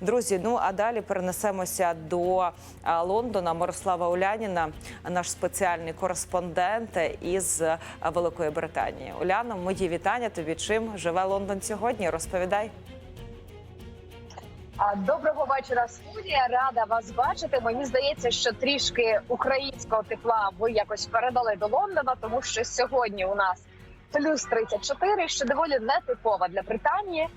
Друзі, ну а далі перенесемося до Лондона. Мирослава Уляніна, наш спеціальний кореспондент із Великої Британії. Уляна, мої вітання тобі. Чим живе Лондон сьогодні? Розповідай. Доброго вечора, студія. Рада вас бачити. Мені здається, що трішки українського тепла ви якось передали до Лондона, тому що сьогодні у нас плюс 34, що доволі нетипова для Британії.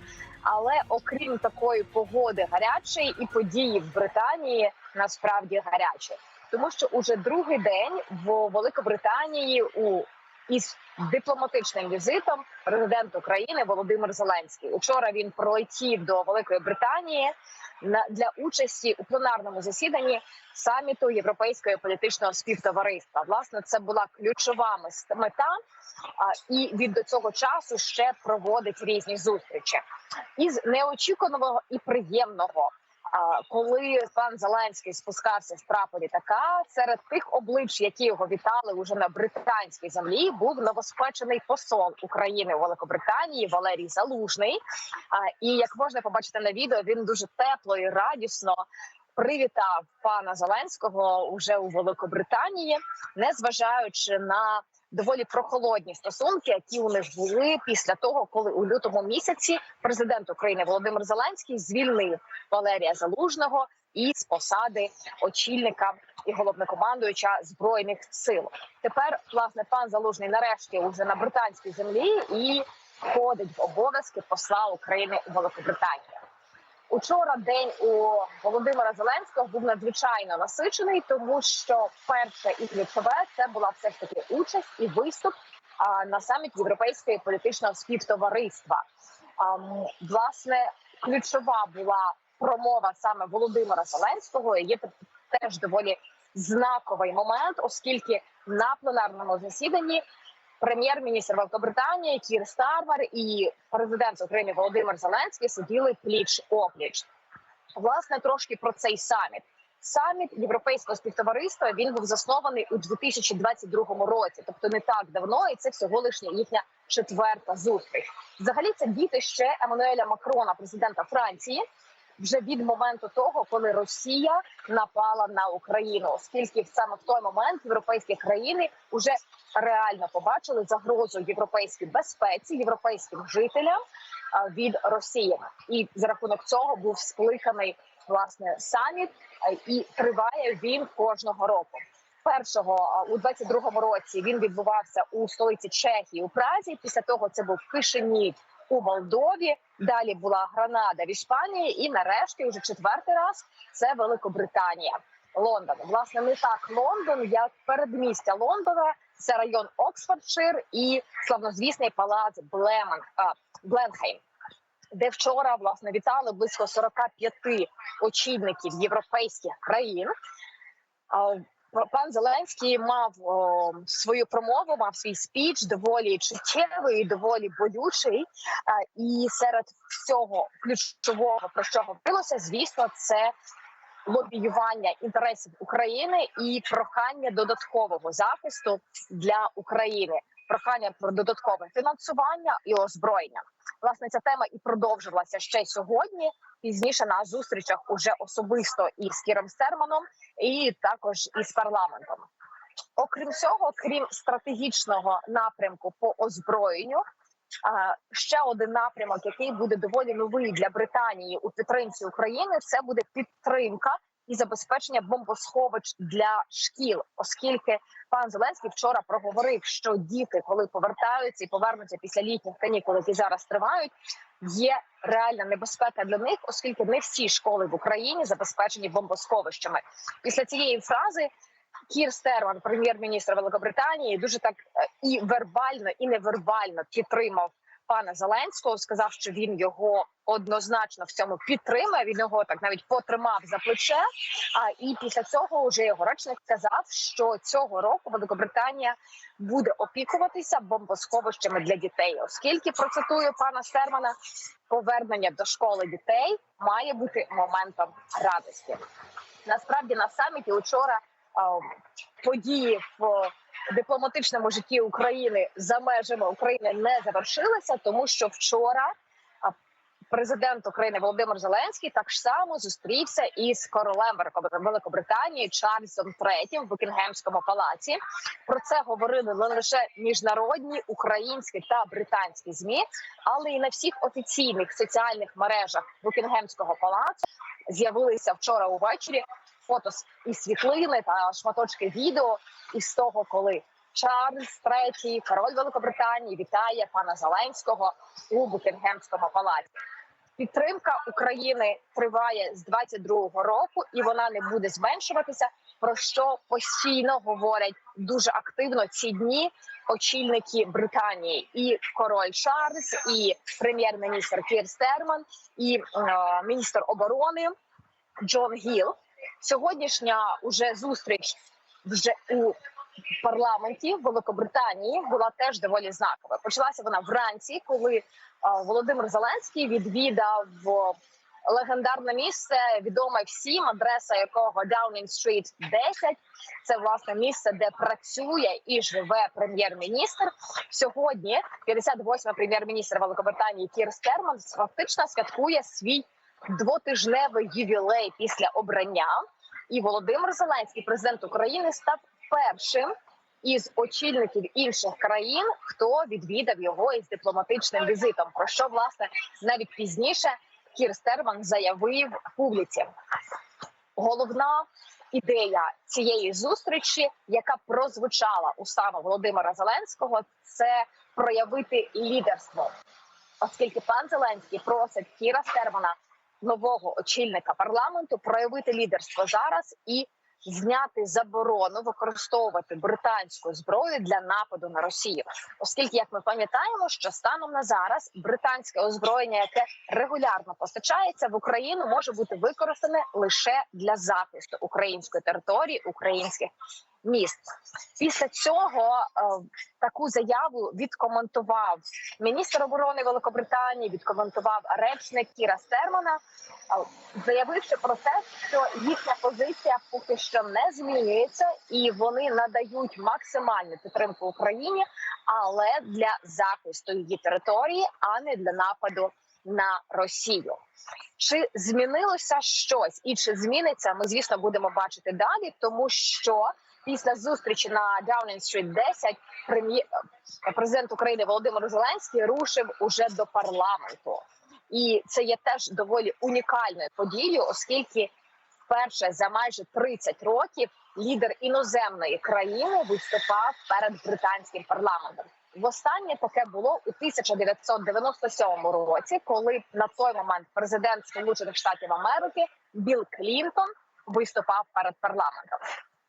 Але окрім такої погоди гарячої і події в Британії насправді гарячі, тому що уже другий день в Великобританії у із дипломатичним візитом президент України Володимир Зеленський. Учора він пролетів до Великої Британії для участі у пленарному засіданні саміту Європейського політичного співтовариства. Власне, це була ключова мета, і він до цього часу ще проводить різні зустрічі із неочікуваного і приємного. Коли пан Зеленський спускався з трапу літака, серед тих облич, які його вітали уже на британській землі, був новоспечений посол України у Великобританії Валерій Залужний. І як можна побачити на відео, він дуже тепло і радісно привітав пана Зеленського уже у Великобританії, незважаючи на доволі прохолодні стосунки, які у них були після того, коли у лютому місяці президент України Володимир Зеленський звільнив Валерія Залужного із посади очільника і головнокомандуюча збройних сил. Тепер власне пан Залужний нарешті уже на британській землі і входить в обов'язки посла України у Великобританію. Учора день у Володимира Зеленського був надзвичайно насичений, тому що перше і ключове це була все ж таки участь і виступ на саміті Європейського політичного співтовариства. Власне, ключова була промова саме Володимира Зеленського. Є теж доволі знаковий момент, оскільки на пленарному засіданні прем'єр-міністр Великобританії Кір Стармер і президент України Володимир Зеленський сиділи пліч опліч. Власне, трошки про цей саміт. Саміт європейського співтовариства він був заснований у 2022 році, тобто не так давно, і це всього лише їхня четверта зустріч. Взагалі, це діти ще Еммануеля Макрона, президента Франції, вже від моменту того, коли Росія напала на Україну, оскільки саме в той момент європейські країни вже реально побачили загрозу європейській безпеці, європейським жителям від Росії, і за рахунок цього був скликаний власне саміт, і триває він кожного року. Першого у 22-му році він відбувався у столиці Чехії у Празі. Після того це був Кишинів у Молдові. Далі була Гранада в Іспанії, і нарешті, уже четвертий раз це Великобританія. Лондон. Власне, не так Лондон, як передмістя Лондона. Це район Оксфордшир і славнозвісний палац Блемен, Бленхейм, де вчора власне вітали близько 45 очільників європейських країн. Пан Зеленський мав о, свою промову, мав свій спіч доволі чуттєвий, доволі болючий. А, і серед всього ключового про що говорилося, звісно, це лобіювання інтересів України і прохання додаткового захисту для України, прохання про додаткове фінансування і озброєння. Власне, ця тема і продовжувалася ще сьогодні. Пізніше на зустрічах уже особисто із Кіром Стерманом, і також із парламентом. Окрім цього, крім стратегічного напрямку по озброєнню, ще один напрямок, який буде доволі новий для Британії у підтримці України, це буде підтримка і забезпечення бомбосховищ для шкіл, оскільки пан Зеленський вчора проговорив, що діти, коли повертаються і повернуться після літніх канікул, які зараз тривають, є реальна небезпека для них, оскільки не всі школи в Україні забезпечені бомбосховищами. Після цієї фрази Кір Стерман, прем'єр-міністр Великобританії, дуже так е, і вербально, і невербально підтримав пана Зеленського. Сказав, що він його однозначно в цьому підтримує. Він його так навіть потримав за плече. А і після цього вже його речник сказав, що цього року Великобританія буде опікуватися бомбосховищами для дітей, оскільки процитую пана Стермана, повернення до школи дітей має бути моментом радості. Насправді на саміті учора події в дипломатичному житті України за межами України не завершилися, тому що вчора президент України Володимир Зеленський так само зустрівся із королем Великобританії Чарльзом III в Букінгемському палаці. Про це говорили не лише міжнародні, українські та британські змі, але і на всіх офіційних соціальних мережах Букінгемського палацу з'явилися вчора увечері фото і світлини та шматочки відео із того, коли Чарльз III, король Великобританії, вітає пана Зеленського у Букінгемському палаці. Підтримка України триває з 22-го року, і вона не буде зменшуватися. Про що постійно говорять дуже активно ці дні очільники Британії, і король Чарльз, і прем'єр-міністр Кір Стерман, і е, міністр оборони Джон Гіл. Сьогоднішня уже зустріч вже у парламенті Великобританії була теж доволі знакова. Почалася вона вранці, коли е, Володимир Зеленський відвідав е, легендарне місце, відоме всім, адреса якого Downing Street 10. Це власне місце, де працює і живе прем'єр-міністр. Сьогодні 58-й прем'єр-міністр Великобританії Кір Стерман фактично святкує свій двотижневий ювілей після обрання. І Володимир Зеленський, президент України, став першим із очільників інших країн, хто відвідав його із дипломатичним візитом. Про що власне навіть пізніше Кір Стерман заявив публіці. Головна ідея цієї зустрічі, яка прозвучала у саме Володимира Зеленського, це проявити лідерство, оскільки пан Зеленський просить Кіра Стермана, нового очільника парламенту, проявити лідерство зараз і зняти заборону використовувати британську зброю для нападу на Росію, оскільки, як ми пам'ятаємо, що станом на зараз британське озброєння, яке регулярно постачається в Україну, може бути використане лише для захисту української території, українських міст. Після цього е, таку заяву відкоментував міністр оборони Великобританії, відкоментував речник Кіра Стермана, е, заявивши про те, що їхня позиція поки що не змінюється, і вони надають максимальну підтримку Україні, але для захисту її території, а не для нападу на Росію. Чи змінилося щось, і чи зміниться, ми звісно будемо бачити далі, тому що після зустрічі на Street 10 прем'єр президент України Володимир Зеленський рушив уже до парламенту, і це є теж доволі унікальною подією, оскільки вперше за майже 30 років лідер іноземної країни виступав перед британським парламентом. Востаннє таке було у 1997 році, коли на той момент президент Сполучених Штатів Америки Білл Клінтон виступав перед парламентом.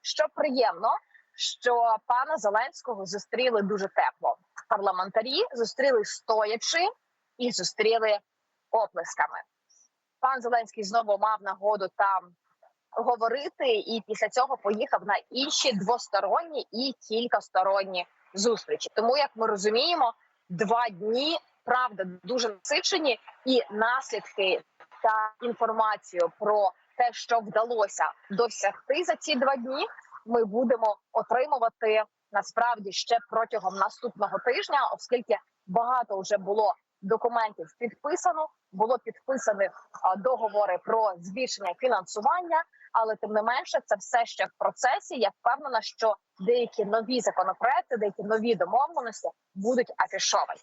Що приємно, що пана Зеленського зустріли дуже тепло. Парламентарі зустріли стоячи і зустріли оплесками. Пан Зеленський знову мав нагоду там говорити, і після цього поїхав на інші двосторонні і кількасторонні зустрічі. Тому, як ми розуміємо, два дні правда дуже насичені, і наслідки та інформацію про те, що вдалося досягти за ці два дні, ми будемо отримувати насправді ще протягом наступного тижня, оскільки багато вже було документів підписано. Було підписані договори про збільшення фінансування, але тим не менше це все ще в процесі. Я впевнена, що деякі нові законопроекти, деякі нові домовленості будуть афішовані.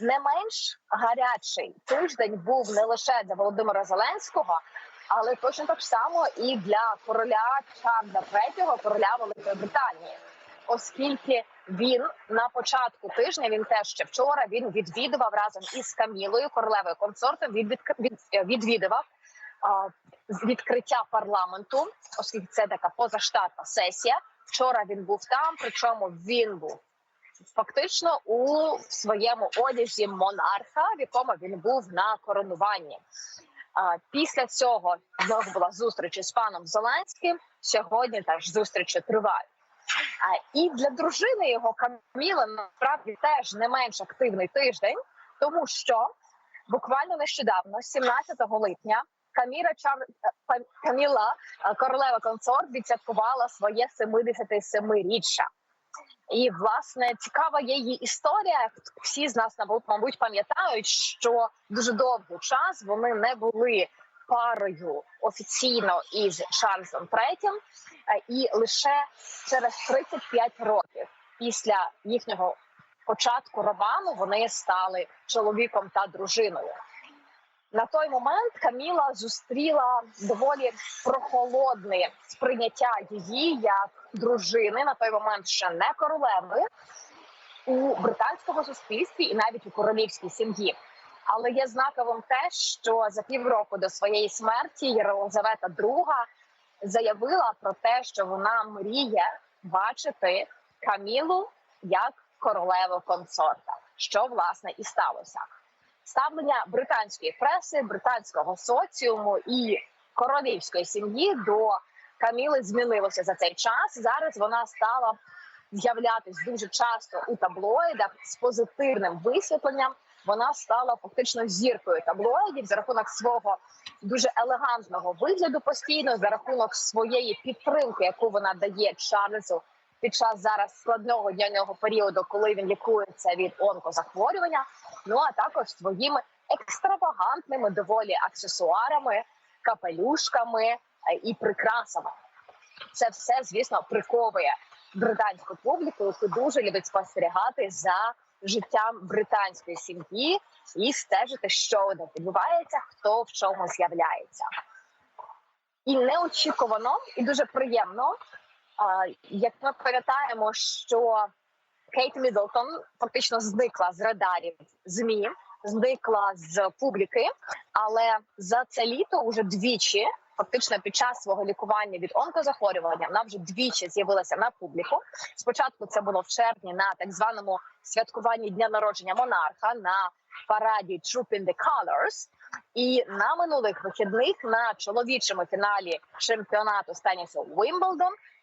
Не менш гарячий тиждень був не лише для Володимира Зеленського, але точно так само і для короля Чарльза III, короля Великої Британії, оскільки він на початку тижня, він теж ще вчора він відвідував разом із Камілою, королевою консортом. Він від, е, відвідував а, відкриття парламенту, оскільки це така позаштатна сесія. Вчора він був там, причому він був фактично у своєму одязі монарха, в якому він був на коронуванні. Після цього знову була зустріч із паном Зеленським. Сьогодні теж зустрічі тривають. І для дружини його Каміла насправді теж не менш активний тиждень, тому що буквально нещодавно, 17 липня, Каміра Чар... Каміла, е, королева консорт, відсвяткувала своє 77-річчя. І власне цікава є її історія. Всі з нас мабуть, пам'ятають, що дуже довгий час вони не були парою офіційно із Чарльзом Третім, е, і лише через 35 років після їхнього початку роману вони стали чоловіком та дружиною. На той момент Каміла зустріла доволі прохолодне сприйняття її як дружини на той момент ще не королеви у британському суспільстві і навіть у королівській сім'ї. Але є знаковим те, що за півроку до своєї смерті Єлизавета II заявила про те, що вона мріє бачити Камілу як королеву консорта, що власне і сталося. Ставлення британської преси, британського соціуму і королівської сім'ї до Каміли змінилося за цей час. Зараз вона стала з'являтись дуже часто у таблоїдах з позитивним висвітленням. Вона стала фактично зіркою таблоїдів за рахунок свого дуже елегантного вигляду постійно, за рахунок своєї підтримки, яку вона дає Чарльзу під час зараз складного для нього періоду, коли він лікується від онкозахворювання. Ну а також своїми екстравагантними доволі аксесуарами, капелюшками е, і прикрасами. Це все, звісно, приковує британську публіку, яку дуже любить спостерігати за життям британської сім'ї і стежити, що де відбувається, хто в чому з'являється. І неочікувано, і дуже приємно, як ми пам'ятаємо, що Кейт Міддлтон фактично зникла з радарів змі, зникла з публіки, але за це літо уже двічі, фактично під час свого лікування від онкозахворювання, вона вже двічі з'явилася на публіку. Спочатку це було в червні на так званому святкуванні дня народження монарха на параді Troop in the Colors. І на минулих вихідних на чоловічому фіналі чемпіонату з тенісу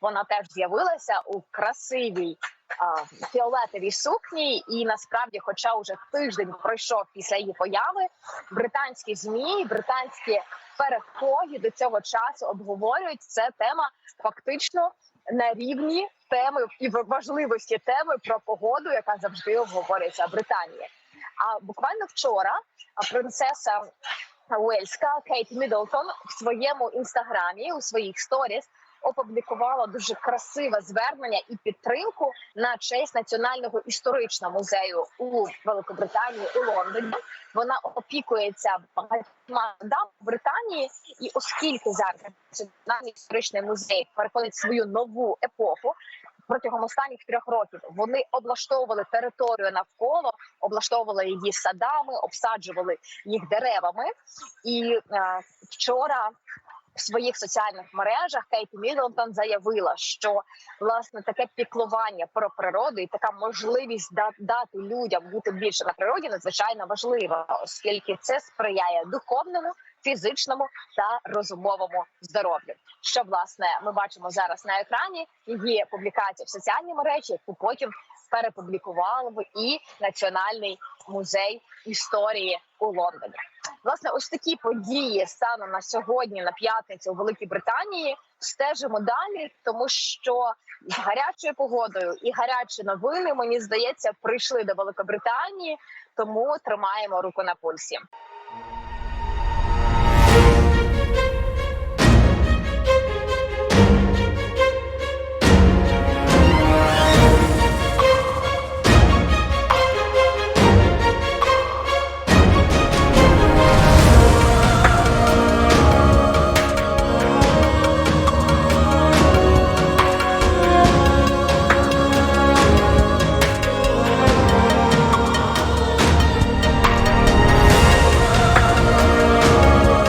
вона теж з'явилася у красивій а, фіолетовій сукні. І насправді, хоча вже тиждень пройшов після її появи, британські змі, британські перехоги до цього часу обговорюють це тема фактично на рівні теми і важливості теми про погоду, яка завжди обговорюється в Британії. А буквально вчора принцеса Уельська Кейт Міддлтон в своєму інстаграмі у своїх сторіс опублікувала дуже красиве звернення і підтримку на честь національного історичного музею у Великобританії у Лондоні. Вона опікується багатьма в Британії, і оскільки зараз національний історичний музей переходить свою нову епоху. Протягом останніх трьох років вони облаштовували територію навколо, облаштовували її садами, обсаджували їх деревами. І е, вчора в своїх соціальних мережах Кейт Міддлтон заявила, що власне таке піклування про природу і така можливість дати людям бути більше на природі надзвичайно важлива, оскільки це сприяє духовному, фізичному та розумовому здоров'ю. Що власне ми бачимо зараз на екрані її публікація в соціальній мережі, яку потім перепублікував і Національний музей історії у Лондоні. Власне, ось такі події станом на сьогодні, на п'ятницю у Великій Британії. Стежимо далі, тому що з гарячою погодою і гарячі новини, мені здається, прийшли до Великобританії, тому тримаємо руку на пульсі.